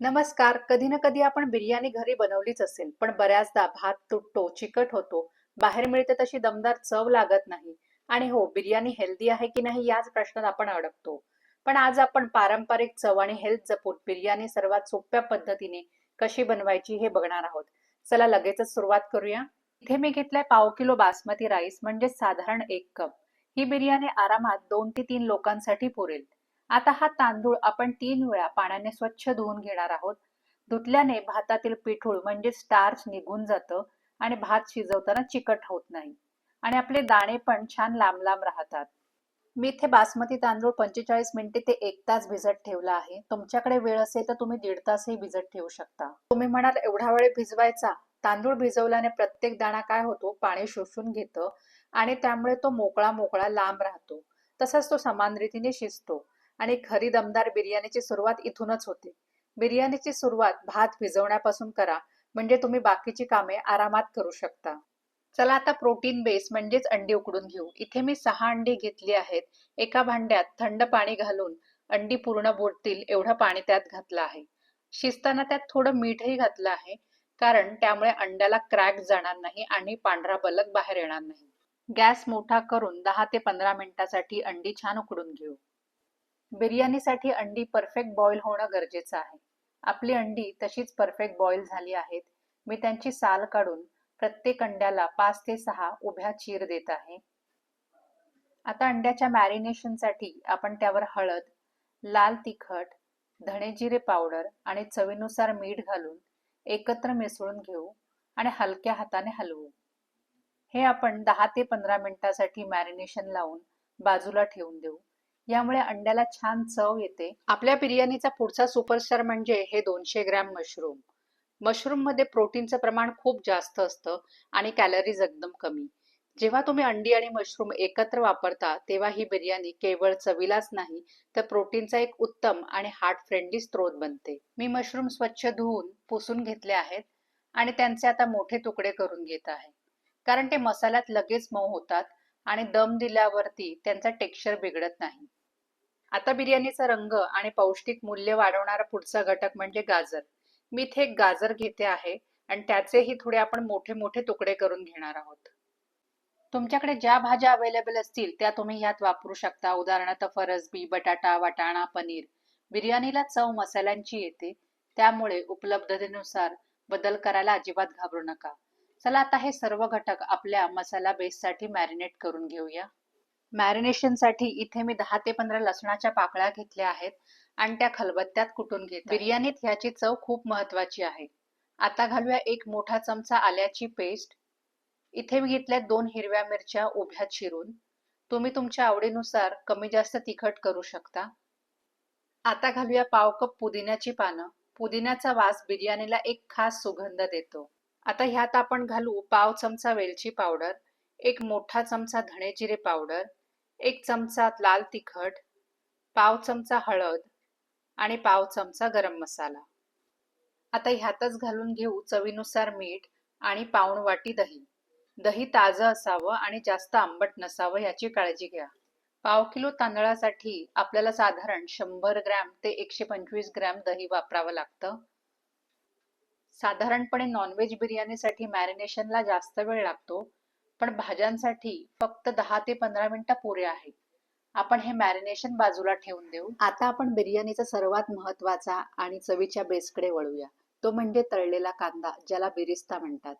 नमस्कार. कधी ना कधी आपण बिर्याणी घरी बनवलीच असेल पण बऱ्याचदा भात तुटतो चिकट होतो बाहेर मिळते तशी दमदार चव लागत नाही. आणि हो बिर्याणी हेल्दी आहे की नाही याच प्रश्नात आपण अडकतो. पण आज आपण पारंपरिक चव आणि हेल्थ जपून बिर्याणी सर्वात सोप्या पद्धतीने कशी बनवायची हे बघणार आहोत. चला लगेचच सुरुवात करूया. इथे मी घेतलाय पाव किलो बासमती राईस म्हणजे साधारण एक कप ही बिर्याणी आरामात दोन ते तीन लोकांसाठी पुरेल. आता हा तांदूळ आपण तीन वेळा पाण्याने स्वच्छ धुवून घेणार आहोत. धुतल्याने भातातील पिठूळ म्हणजे स्टार्च निघून जातं आणि भात शिजवताना चिकट होत नाही. आणि आपले दाणे पण छान लांब लांब राहतात. मी इथे बासमती तांदूळ पंचेचाळीस मिनिटे ते एक तास भिजत ठेवला आहे. तुमच्याकडे वेळ असेल तर तुम्ही दीड तासही भिजत ठेवू शकता. तुम्ही म्हणाल एवढा वेळ भिजवायचा. तांदूळ भिजवल्याने प्रत्येक दाणा काय होतो? पाणी शोषून घेतं आणि त्यामुळे तो मोकळा मोकळा लांब राहतो. तसाच तो समान रीतीने शिजतो. आणि खरी दमदार बिर्याणीची सुरुवात इथूनच होते. बिर्याणीची सुरुवात भात भिजवण्यापासून करा म्हणजे तुम्ही बाकीची कामे आरामात करू शकता. चला आता प्रोटीन बेस म्हणजेच अंडी उकडून घेऊ. इथे मी सहा अंडी घेतली आहेत. एका भांड्यात थंड पाणी घालून अंडी पूर्ण बुडतील एवढं पाणी त्यात घातलं आहे. शिजताना त्यात थोडं मीठही घातलं आहे कारण त्यामुळे अंड्याला क्रॅक जाणार नाही आणि पांढरा बलक बाहेर येणार नाही. गॅस मोठा करून दहा ते पंधरा मिनिटासाठी अंडी छान उकडून घेऊ. बिर्याणीसाठी अंडी परफेक्ट बॉईल होणं गरजेचं आहे. आपली अंडी तशीच परफेक्ट बॉईल झाली आहेत. मी त्यांची साल काढून प्रत्येक अंड्याला पाच ते सहा उभ्या चीर देत आहे. आता अंड्याच्या मॅरिनेशनसाठी आपण त्यावर हळद लाल तिखट धणे जिरे पावडर आणि चवीनुसार मीठ घालून एकत्र मिसळून घेऊ आणि हलक्या हाताने हलवू. हे आपण दहा ते पंधरा मिनिटासाठी मॅरिनेशन लावून बाजूला ठेवून देऊ. यामुळे अंड्याला छान चव येते. आपल्या बिर्याणीचा पुढचा सुपरस्टार म्हणजे हे दोनशे ग्रॅम मशरूम मशरूममध्ये प्रोटीनचं प्रमाण खूप जास्त असतं आणि कॅलरीज एकदम कमी. जेव्हा तुम्ही अंडी आणि मशरूम एकत्र वापरता तेव्हा ही बिर्याणी केवळ चवीलाच नाही तर प्रोटीनचा एक उत्तम आणि हार्ट फ्रेंडली स्त्रोत बनते. मी मशरूम स्वच्छ धुवून पुसून घेतले आहेत आणि त्यांचे आता मोठे तुकडे करून घेत आहे. कारण ते मसाल्यात लगेच मऊ होतात आणि दम दिल्यावरती त्यांचा टेक्स्चर बिघडत नाही. आता बिर्याणीचा रंग आणि पौष्टिक मूल्य वाढवणारा पुढचा घटक म्हणजे गाजर. मी इथे एक गाजर घेते आहे आणि त्याचेही थोडे आपण मोठे मोठे तुकडे करून घेणार आहोत. तुमच्याकडे ज्या भाज्या अवेलेबल असतील त्या तुम्ही यात वापरू शकता. उदाहरणार्थ फरसबी बटाटा वाटाणा पनीर. बिर्याणीला चव मसाल्यांची येते. त्यामुळे उपलब्धतेनुसार बदल करायला अजिबात घाबरू नका. चला आता हे सर्व घटक आपल्या मसाला बेससाठी मॅरिनेट करून घेऊया. मॅरिनेशनसाठी इथे मी दहा ते पंधरा लसणाच्या पाकळ्या घेतल्या आहेत आणि त्या खलबत्त्यात कुटून घेत बिर्याणीत ह्याची चव खूप महत्वाची आहे. आता घालूया एक मोठा चमचा आल्याची पेस्ट इथे मी घेतल्या दोन हिरव्या मिरच्या उभ्या चिरून तुम्ही तुमच्या आवडीनुसार कमी जास्त तिखट करू शकता. आता घालूया पाव कप पुदिन्याची पानं. पुदिन्याचा वास बिर्याणीला एक खास सुगंध देतो. आता ह्यात आपण घालू पाव चमचा वेलची पावडर. एक मोठा चमचा धणे जिरे पावडर एक चमचा लाल तिखट पाव चमचा हळद आणि पाव चमचा गरम मसाला. आता ह्यातच घालून घेऊ चवीनुसार मीठ आणि पाऊण वाटी दही. दही ताजं असावं आणि जास्त आंबट नसावं याची काळजी घ्या. पाव किलो तांदळासाठी आपल्याला साधारण शंभर ग्रॅम ते एकशे पंचवीस ग्रॅम दही वापरावं लागतं. साधारणपणे नॉनव्हेज बिर्याणीसाठी मॅरिनेशनला जास्त वेळ लागतो. पण भाज्यांसाठी फक्त दहा ते पंधरा मिनिटं पुरे आहे आपण हे मॅरिनेशन बाजूला ठेवून देऊ. आता आपण बिर्याणीचा सर्वात महत्त्वाचा आणि चवीच्या बेसकडे वळूया. तो म्हणजे तळलेला कांदा ज्याला बिरिस्ता म्हणतात.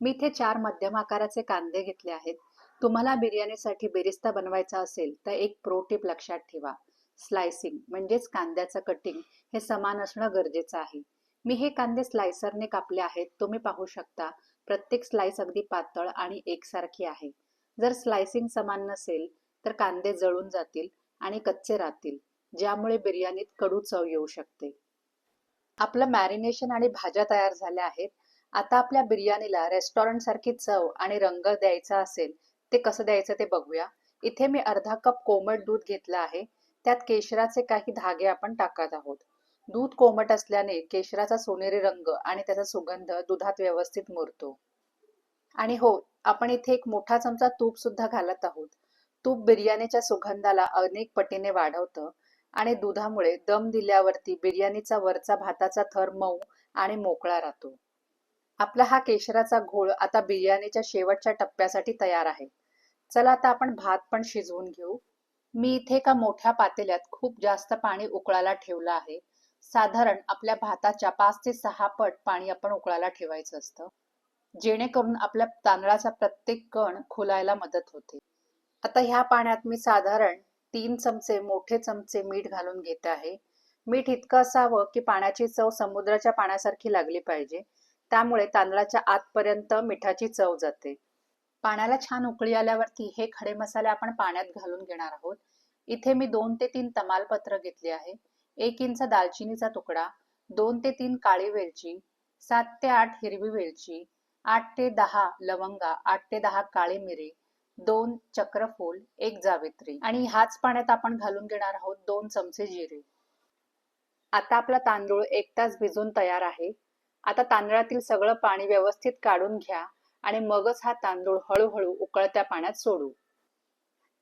मी इथे चार मध्यम आकाराचे कांदे घेतले आहेत. तुम्हाला बिर्याणीसाठी बिरिस्ता बनवायचा असेल तर एक प्रो टिप लक्षात ठेवा. स्लायसिंग म्हणजेच कांद्याचं कटिंग हे समान असणं गरजेचं आहे. मी हे कांदे स्लायसरने कापले आहेत. तुम्ही पाहू शकता प्रत्येक स्लाइस अगदी पातळ आणि एकसारखी आहे. जर स्लायसिंग समान नसेल तर कांदे जळून जातील आणि कच्चे राहतील ज्यामुळे बिर्याणीत कडू चव येऊ शकते. आपलं मॅरिनेशन आणि भाज्या तयार झाल्या आहेत. आता आपल्या बिर्याणीला रेस्टॉरंट सारखी चव आणि रंग द्यायचा असेल ते कसं द्यायचं ते बघूया. इथे मी अर्धा कप कोमट दूध घेतलं आहे. त्यात केशराचे काही धागे आपण टाकत आहोत. दूध कोमट असल्याने केशराचा सोनेरी रंग आणि त्याचा सुगंध दुधात व्यवस्थित मुरतो. आणि हो आपण इथे एक मोठा चमचा तूप सुद्धा घालत आहोत. तूप बिर्याणीच्या सुगंधाला अनेक पटीने वाढवतं आणि दुधामुळे दम दिल्यावरती बिर्याणीचा वरचा भाताचा थर मऊ आणि मोकळा राहतो. आपला हा केशराचा घोळ आता बिर्याणीच्या शेवटच्या टप्प्यासाठी तयार आहे. चला आता आपण भात पण शिजवून घेऊ. मी इथे एका मोठ्या पातेल्यात खूप जास्त पाणी उकळायला ठेवलं आहे. साधारण आपल्या भाताच्या पाच ते सहा पट पाणी आपण उकळायला ठेवायचं असतं. जेणेकरून आपल्या तांदळाचा प्रत्येक कण खोलायला मदत होते. आता ह्या पाण्यात मी साधारण तीन चमचे मोठे चमचे मीठ घालून घेते आहे. मीठ इतकं असावं की पाण्याची चव समुद्राच्या पाण्यासारखी लागली पाहिजे. त्यामुळे तांदळाच्या आतपर्यंत मिठाची चव जाते. पाण्याला छान उकळी आल्यावरती हे खडे मसाले आपण पाण्यात घालून घेणार आहोत. इथे मी दोन ते तीन तमालपत्र घेतले आहे. एक इंच दालचिनीचा तुकडा दोन ते तीन काळी वेलची सात ते आठ हिरवी वेलची आठ ते दहा लवंगा आठ ते दहा काळी मिरी दोन चक्रफूल एक जावित्री. आणि ह्याच पाण्यात आपण घालून घेणार आहोत दोन चमचे जिरे. आता आपला तांदूळ एक तास भिजून तयार आहे. आता तांदळातील सगळं पाणी व्यवस्थित काढून घ्या आणि मगच हा तांदूळ हळूहळू उकळत्या पाण्यात सोडू.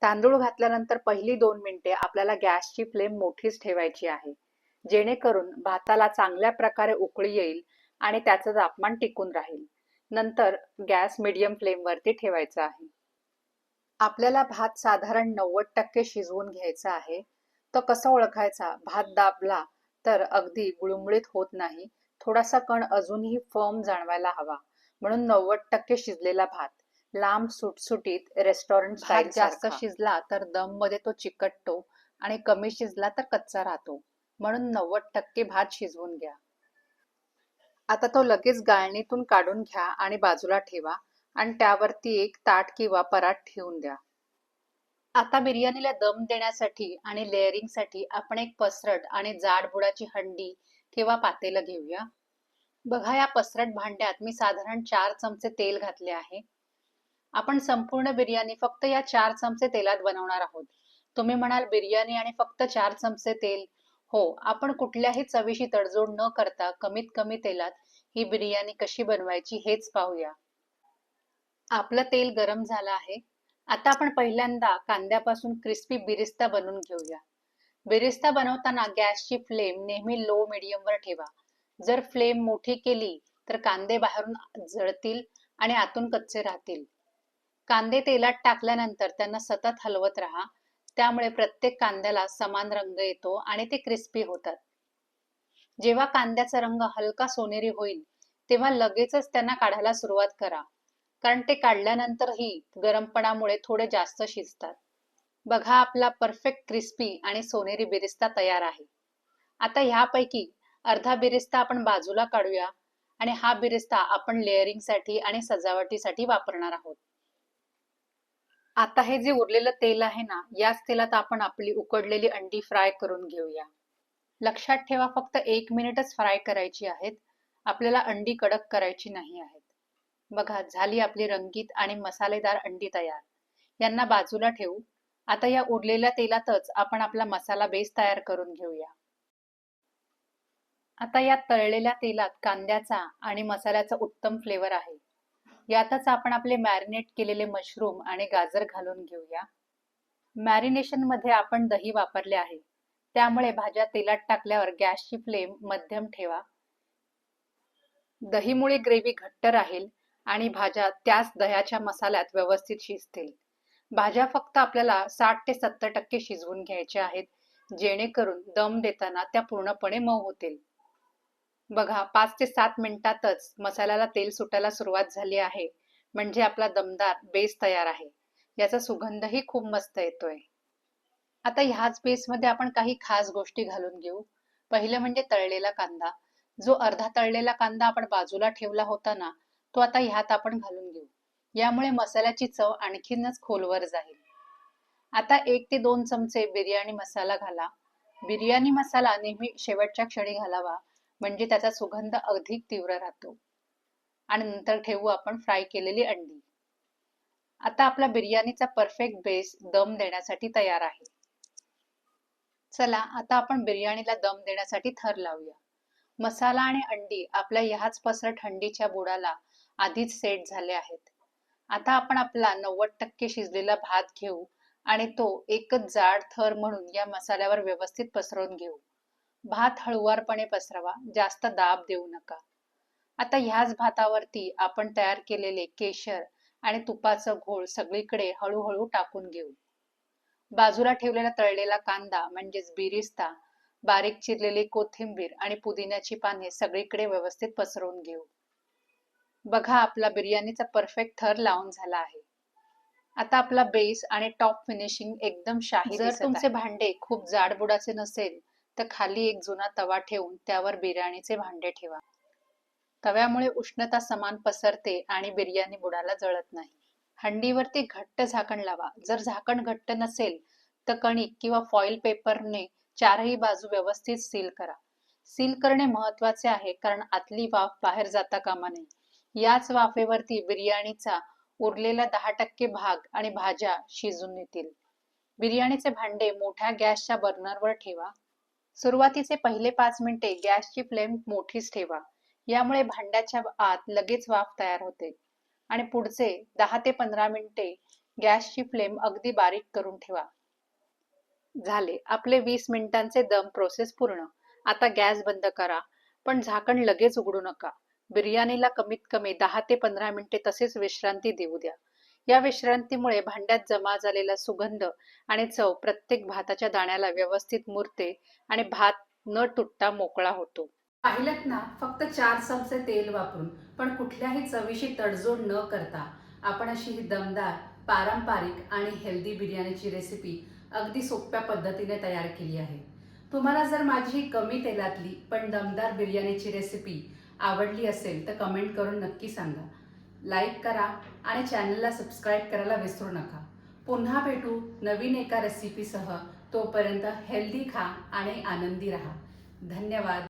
तांदूळ घातल्यानंतर पहिली दोन मिनिटे आपल्याला गॅसची फ्लेम मोठीच ठेवायची आहे. जेणेकरून भाताला चांगल्या प्रकारे उकळी येईल आणि त्याचं तापमान टिकून राहील. नंतर गॅस मिडियम फ्लेमवरती ठेवायचा आहे. आपल्याला भात साधारण नव्वद टक्के शिजवून घ्यायचा आहे. तो कसा ओळखायचा? भात दाबला तर अगदी गुळमुळीत होत नाही. थोडासा कण अजूनही फर्म जाणवायला हवा. म्हणून नव्वद टक्के शिजलेला भात लांब सुटसुटीत रेस्टॉरंट स्टाईल जास्त शिजला तर दममध्ये तो चिकटतो आणि कमी शिजला तर कच्चा राहतो. म्हणून नव्वद टक्के भात शिजवून घ्या. आता तो लगेच गाळणीतून काढून घ्या आणि बाजूला ठेवा आणि त्यावरती एक ताट किंवा परात ठेवून द्या. आता बिर्याणीला दम देण्यासाठी आणि लेअरिंगसाठी आपण एक पसरट आणि जाड बुडाची हंडी किंवा पातेलं घेऊया. बघा या पसरट भांड्यात मी साधारण चार चमचे तेल घातले आहे. आपण संपूर्ण बिर्याणी फक्त या चार चमचे तेलात बनवणार आहोत. तुम्ही म्हणाल बिर्याणी आणि फक्त चार चमचे तेल. हो आपण कुठल्याही चवीशी तडजोड न करता कमीत कमी तेलात ही बिर्याणी कशी बनवायची हेच पाहूया. आपलं तेल गरम झालं आहे. आता आपण पहिल्यांदा कांद्यापासून क्रिस्पी बिरिस्ता बनवून घेऊया. बिरिस्ता बनवताना गॅसची फ्लेम नेहमी लो वर ठेवा. जर फ्लेम मोठी केली तर कांदे बाहेरून जळतील आणि आतून कच्चे राहतील. कांदे तेलात टाकल्यानंतर त्यांना सतत हलवत राहा. त्यामुळे प्रत्येक कांद्याला समान रंग येतो आणि ते क्रिस्पी होतात. जेव्हा कांद्याचा रंग हलका सोनेरी होईल तेव्हा लगेचच त्यांना काढायला सुरुवात करा. कारण ते काढल्यानंतरही गरमपणामुळे थोडे जास्त शिजतात. बघा आपला परफेक्ट क्रिस्पी आणि सोनेरी बिरिस्ता तयार आहे. आता ह्यापैकी अर्धा बिरिस्ता आपण बाजूला काढूया आणि हा बिरिस्ता आपण लेअरिंगसाठी आणि सजावटीसाठी वापरणार आहोत. आता हे जे उरलेलं तेल आहे ना याच तेलात आपण आपली उकडलेली अंडी फ्राय करून घेऊया. लक्षात ठेवा फक्त एक मिनिटच फ्राय करायची आहेत. आपल्याला अंडी कडक करायची नाही आहेत. बघा झाली आपली रंगीत आणि मसालेदार अंडी तयार. यांना बाजूला ठेवू. आता या उरलेल्या तेलातच आपण आपला मसाला बेस तयार करून घेऊया. आता या तळलेल्या तेलात कांद्याचा आणि मसाल्याचा उत्तम फ्लेवर आहे. यातच आपण आपले मॅरिनेट केलेले मशरूम आणि गाजर घालून घेऊया. मॅरिनेशनमध्ये आपण दही वापरले आहे. त्यामुळे भाज्या तेलात टाकल्यावर गॅसची फ्लेम मध्यम ठेवा. दहीमुळे ग्रेव्ही घट्ट राहील आणि भाज्या त्याच दह्याच्या मसाल्यात व्यवस्थित शिजतील. भाज्या फक्त आपल्याला साठ ते सत्तर टक्के शिजवून घ्यायच्या आहेत जेणेकरून दम देताना त्या पूर्णपणे मऊ होतील. बघा पाच ते सात मिनिटातच मसाल्याला तेल सुटायला सुरुवात झाली आहे. म्हणजे आपला दमदार बेस तयार आहे. याचा सुगंधही खूप मस्त येतोय. आता ह्याच बेसमध्ये आपण काही खास गोष्टी घालून घेऊ. पहिलं म्हणजे तळलेला कांदा. जो अर्धा तळलेला कांदा आपण बाजूला ठेवला होता ना तो आता ह्यात आपण घालून घेऊ. यामुळे मसाल्याची चव आणखीनच खोलवर जाईल. आता एक ते दोन चमचे बिर्याणी मसाला घाला. बिर्याणी मसाला नेहमी शेवटच्या क्षणी घालावा. म्हणजे त्याचा सुगंध अधिक तीव्र राहतो. आणि नंतर ठेवू आपण फ्राय केलेली अंडी. आता आपला बिर्याणीचा परफेक्ट बेस दम देण्यासाठी तयार आहे. चला आता आपण बिर्याणीला दम देण्यासाठी थर लावूया. मसाला आणि अंडी आपल्या ह्याच पसरट हंडीच्या बुडाला आधीच सेट झाले आहेत. आता आपण आपला नव्वद टक्के शिजलेला भात घेऊ आणि तो एकच जाड थर म्हणून या मसाल्यावर व्यवस्थित पसरवून घेऊ. भात हळुवारपणे पसरवा जास्त दाब देऊ नका. आता ह्याच भातावरती आपण तयार केलेले केशर आणि तुपाचं घोळ सगळीकडे हळूहळू टाकून घेऊ. बाजूला ठेवलेला तळलेला कांदा म्हणजेच बिरिस्ता बारीक चिरलेली कोथिंबीर आणि पुदिन्याची पाने सगळीकडे व्यवस्थित पसरवून घेऊ. बघा आपला बिर्याणीचा परफेक्ट थर लावून झाला आहे. आता आपला बेस आणि टॉप फिनिशिंग एकदम शाही जर तुमचे भांडे खूप जाडबुडाचे नसेल तर खाली एक जुना तवा ठेवून त्यावर बिर्याणीचे भांडे ठेवा. तव्यामुळे उष्णता समान पसरते आणि बिर्याणी बुडाला जळत नाही. हंडीवरती घट्ट झाकण लावा. जर झाकण घट्ट नसेल तर कणिक किंवा फॉईल पेपरने चारही बाजू व्यवस्थित सील करा. सील करणे महत्त्वाचे आहे कारण आतली वाफ बाहेर जाता कामा नये. याच वाफेवरती बिर्याणीचा उरलेला दहा टक्के भाग आणि भाज्या शिजून येतील. बिर्याणीचे भांडे मोठ्या गॅसच्या बर्नरवर ठेवा. सुरुवातीचे पहिले पाच मिनिटे गॅसची फ्लेम मोठीच ठेवा. यामुळे भांड्याच्या आत लगेच वाफ तयार होते. आणि पुढचे दहा ते पंधरा मिनिटे गॅसची फ्लेम अगदी बारीक करून ठेवा. झाले. आपले वीस मिनिटांचे दम प्रोसेस पूर्ण. आता गॅस बंद करा. पण झाकण लगेच उघडू नका. बिर्याणीला कमीत कमी दहा ते पंधरा मिनिटे तसेच विश्रांती देऊ द्या. या विश्रांतीमुळे भांड्यात जमा झालेला सुगंध आणि चव प्रत्येक भाताच्या दाण्याला व्यवस्थित मुरते आणि भात न तुटता मोकळा होतो. पाहिलं ना फक्त चार चमचे तेल वापरून पण कुठल्याही चवीशी तडजोड न करता आपण अशी ही दमदार पारंपरिक आणि हेल्दी बिर्याणीची रेसिपी अगदी सोप्या पद्धतीने तयार केली आहे. तुम्हाला जर माझी कमी तेलातली पण दमदार बिर्याणीची रेसिपी आवडली असेल तर कमेंट करून नक्की सांगा. लाईक करा आणि चॅनलला सबस्क्राईब करायला विसरू नका. पुन्हा भेटू नवीन एका रेसिपीसह तोपर्यंत हेल्दी खा आणि आनंदी राहा. धन्यवाद.